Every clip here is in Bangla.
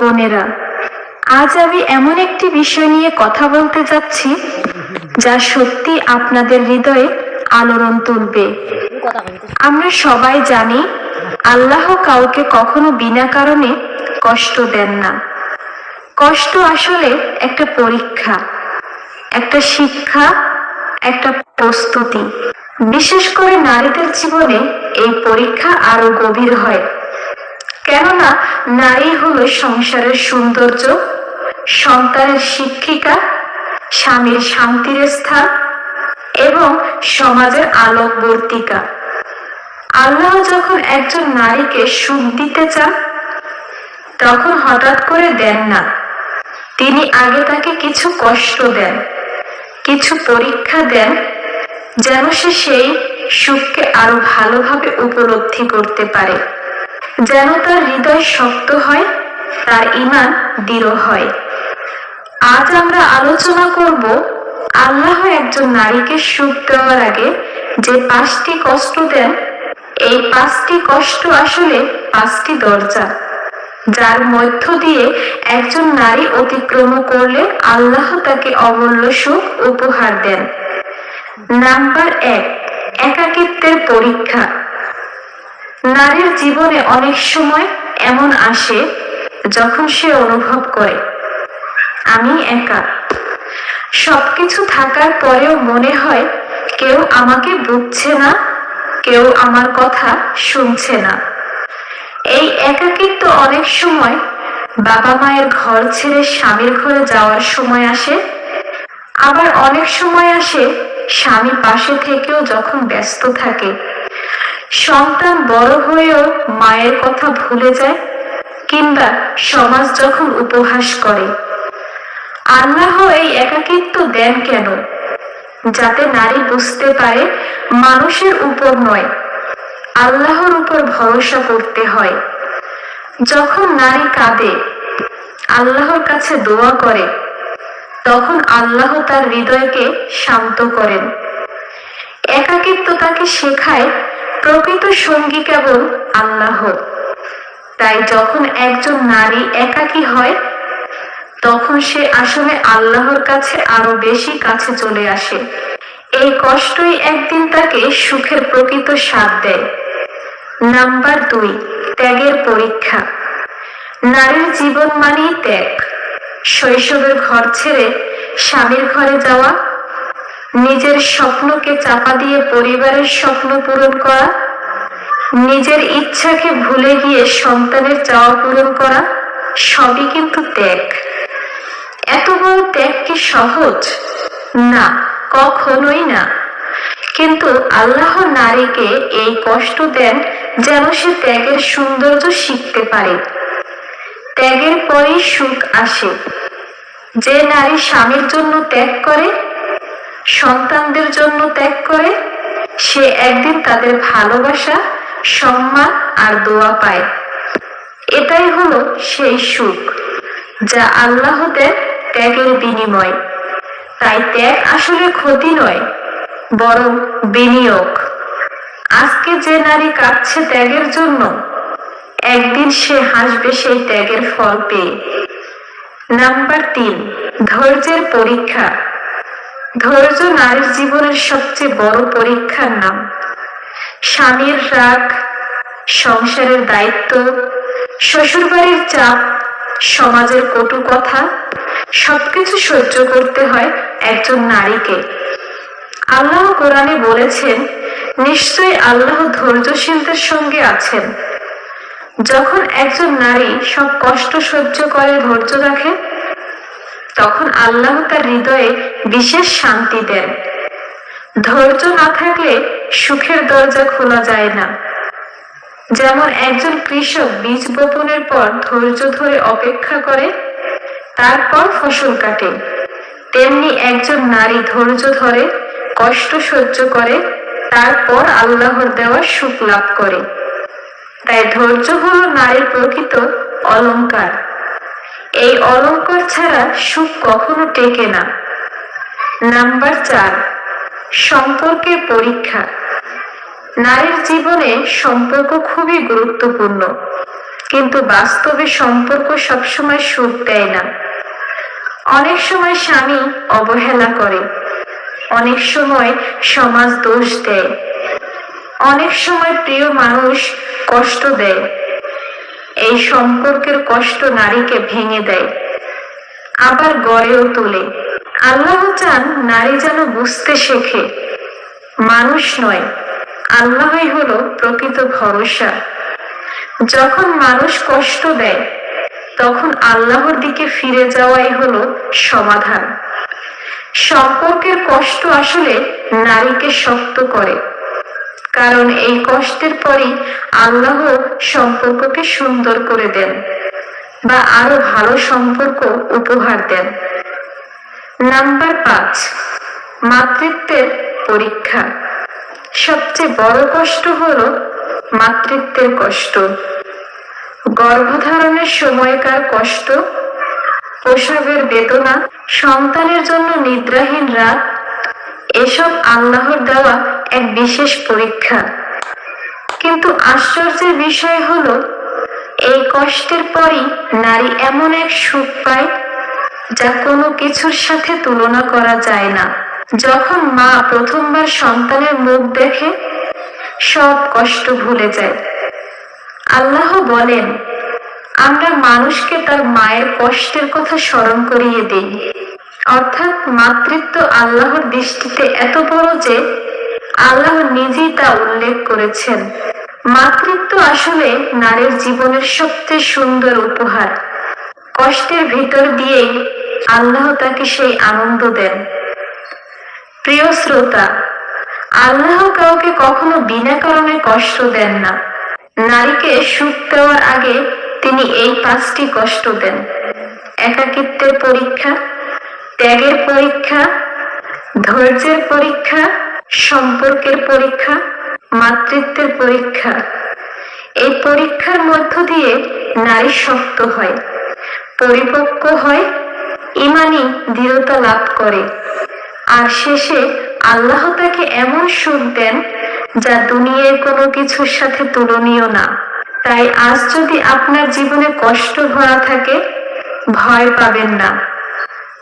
বোনেরা, আজ আমি এমন একটি বিষয় নিয়ে কথা বলতে যাচ্ছি, যা সত্যি আপনাদের হৃদয়ে আলোড়ন তুলবে। আমরা সবাই জানি, আল্লাহ কাউকে কখনো বিনা কারণে কষ্ট দেন না। কষ্ট আসলে একটা পরীক্ষা, একটা শিক্ষা, একটা প্রস্তুতি। বিশেষ করে নারীদের জীবনে এই পরীক্ষা আরও গভীর হয়। কেননা নারী হলো সংসারের সৌন্দর্য, সন্তানের শিক্ষিকা, স্বামীর শান্তির স্থান এবং সমাজের আলোকবর্তিকা। আল্লাহ যখন একজন নারীকে সুখ দিতে চান, তখন হঠাৎ করে দেন না। তিনি আগে তাকে কিছু কষ্ট দেন, কিছু পরীক্ষা দেন, যেন সে সেই সুখকে আরও ভালোভাবে উপলব্ধি করতে পারে। যেন তার হৃদয় শক্ত হয়, তার ইমান দৃঢ় হয়। আজ আমরা আলোচনা করব, আল্লাহ একজন নারীকে সুখ দেওয়ার আগে যে পাঁচটি কষ্ট দেন, এই পাঁচটি কষ্ট আসলে পাঁচটি দরজা, যার মধ্য দিয়ে একজন নারী অতিক্রম করলে আল্লাহ তাকে অমূল্য সুখ উপহার দেন। নাম্বার এক, একাকিত্বের পরীক্ষা। নারীর জীবনে অনেক সময় এমন আসে যখন সে অনুভব করে, আমি একা। সবকিছু থাকার পরেও মনে হয় কেউ আমাকে বুঝছে না, কেউ আমার কথা শুনছে না। এই একাকিত্ব অনেক সময় বাবা মায়ের ঘর ছেড়ে স্বামীর ঘরে যাওয়ার সময় আসে, আবার অনেক সময় আসে স্বামী পাশে থেকেও যখন ব্যস্ত থাকে। সন্তান বড় হয়েও মায়ের কথা ভুলে যায়, কিংবা সমাজ যখন উপহাস করে। আল্লাহ এই একাকিত্ব দেন কেন? যাতে নারী বুঝতে পারে মানুষের উপর নয়, আল্লাহর উপর ভরসা করতে হয়। যখন নারী কাঁদে, আল্লাহর কাছে দোয়া করে, তখন আল্লাহ তার হৃদয়কে শান্ত করেন। একাকিত্ব তাকে শেখায় প্রকৃত সঙ্গী কেবল আল্লাহ তাই যখন একজন নারী একাকী হয়, তখন সে আসলে আল্লাহর কাছে আরও বেশি কাছে চলে আসে। এই কষ্টই একদিন তাকে সুখের প্রকৃত স্বাদ দেয়। নাম্বার দুই, ত্যাগের পরীক্ষা। নারীর জীবন মানেই ত্যাগ। শৈশবের ঘর ছেড়ে স্বামীর ঘরে যাওয়া নিজের স্বপ্নকে চাপা দিয়ে পরিবারের স্বপ্ন পূরণ করা, নিজের ইচ্ছাকে ভুলে গিয়ে সন্তানের চাওয়া পূরণ করা, সবই কিন্তু ত্যাগ। এত বড় ত্যাগ কি সহজ? না, কখনোই না। কিন্তু আল্লাহ নারীকে এই কষ্ট দেন যেন সে ত্যাগের সৌন্দর্য শিখতে পারে। ত্যাগের পরেই সুখ আসে। যে নারী স্বামীর জন্য ত্যাগ করে সন্তানদের জন্য ত্যাগ করে, সে একদিন তাদের ভালোবাসা, সম্মান আর দোয়া পায়। এটাই হলো সেই সুখ, যা আল্লাহ দেন ত্যাগের বিনিময়। তাই ত্যাগ আসলে ক্ষতি নয়, বরং বিনিয়োগ। আজকে যে নারী কাঁদছে ত্যাগের জন্য, একদিন সে হাসবে সেই ত্যাগের ফল পেয়ে। নাম্বার তিন, ধৈর্যের পরীক্ষা। ধৈর্য নারীর জীবনের সবচেয়ে বড় পরীক্ষার নাম। স্বামীর রাগ, সংসারের দায়িত্ব, শ্বশুরবাড়ির চাপ, সমাজের কটু কথা, সবকিছু সহ্য করতে হয় একজন নারীকে। আল্লাহ কোরআনে বলেছেন, নিশ্চয়ই আল্লাহ ধৈর্যশীলদের সঙ্গে আছেন। যখন একজন নারী সব কষ্ট সহ্য করে, ধৈর্য রাখে তখন আল্লাহ তার হৃদয়ে বিশেষ শান্তি দেন। ধৈর্য না থাকলে সুখের দরজা খোলা যায় না। যেমন একজন কৃষক বীজ বপনের পর ধৈর্য ধরে অপেক্ষা করে, তারপর ফসল কাটে। তেমনি একজন নারী ধৈর্য ধরে, কষ্ট সহ্য করে, তারপর আল্লাহর দেওয়া সুখ লাভ করে। তাই ধৈর্য হল নারীর প্রকৃত অলংকার। এই অলংকার ছাড়া সুখ কখনো টেকে না। নাম্বার চার, সম্পর্কের পরীক্ষা। নারীর জীবনে সম্পর্ক খুবই গুরুত্বপূর্ণ, কিন্তু বাস্তবে সম্পর্ক সবসময় সুখ দেয় না। অনেক সময় স্বামী অবহেলা করে, অনেক সময় সমাজ দোষ দেয়, অনেক সময় প্রিয় মানুষ কষ্ট দেয়। এই সম্পর্কের কষ্ট নারীকে ভেঙে দেয়। আবার গড়েও তোলে। আল্লাহ চান নারী যেন বুঝতে শেখে। মানুষ নয়, আল্লাহই হলো প্রকৃত ভরসা। যখন মানুষ কষ্ট দেয়, তখন আল্লাহর দিকে ফিরে যাওয়াই হলো সমাধান। সম্পর্কের কষ্ট আসলে নারীকে শক্ত করে। কারণ এই কষ্টের পরই আল্লাহ সম্পর্ককে সুন্দর করে দেন বা আরও ভালো সম্পর্ক উপহার দেন। নাম্বার পাঁচ, মাতৃত্বের পরীক্ষা। সবচেয়ে বড় কষ্ট হল মাতৃত্বের কষ্ট। গর্ভধারণের সময়কার কষ্ট প্রসবের বেদনা, সন্তানের জন্য নিদ্রাহীন রাত এসব আল্লাহর দেওয়া এক বিশেষ পরীক্ষা। কিন্তু আশ্চর্যের বিষয় হলো, এই কষ্টের পরই নারী এমন এক সুখ পায় যা কোনো কিছুর সাথে তুলনা করা যায় না। যখন মা প্রথমবার সন্তানের মুখ দেখে, সব কষ্ট ভুলে যায়। আল্লাহ বলেন, আমরা মানুষকে তার মায়ের কষ্টের কথা স্মরণ করিয়ে দিই। অর্থাৎ মাতৃত্ব আল্লাহর দৃষ্টিতে এত বড় যে আল্লাহ নিজেই তা উল্লেখ করেছেন। মাতৃত্ব আসলে নারীর জীবনের সবচেয়ে সুন্দর উপহার। কষ্টের ভিতর দিয়েই আল্লাহ তাকে সেই আনন্দ দেন। প্রিয় শ্রোতা, আল্লাহ কাউকে কখনো বিনা কারণে কষ্ট দেন না। নারীকে সুখ দেওয়ার আগে তিনি এই পাঁচটি কষ্ট দেন। একাকিত্বের পরীক্ষা ত্যাগের পরীক্ষা, ধৈর্যের পরীক্ষা, সম্পর্কের পরীক্ষা, মাতৃত্বের পরীক্ষা। এই পরীক্ষার মধ্য দিয়ে নারী শক্ত হয়, পরিপক্ক হয়, ইমানি দৃঢ়তা লাভ করে। আর শেষে আল্লাহ তাকে এমন সুখ দেন, যা দুনিয়ার কোনো কিছুর সাথে তুলনীয় না। তাই আজ যদি আপনার জীবনে কষ্ট ভরা থাকে, ভয় পাবেন না।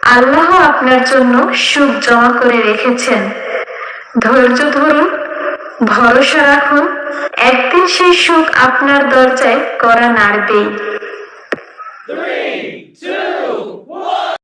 আল্লাহ আপনার জন্য সুখ জমা করে রেখেছেন। ধৈর্য ধরুন, ভরসা রাখুন, একদিন সেই সুখ আপনার দরজায় করা নাড়বেই।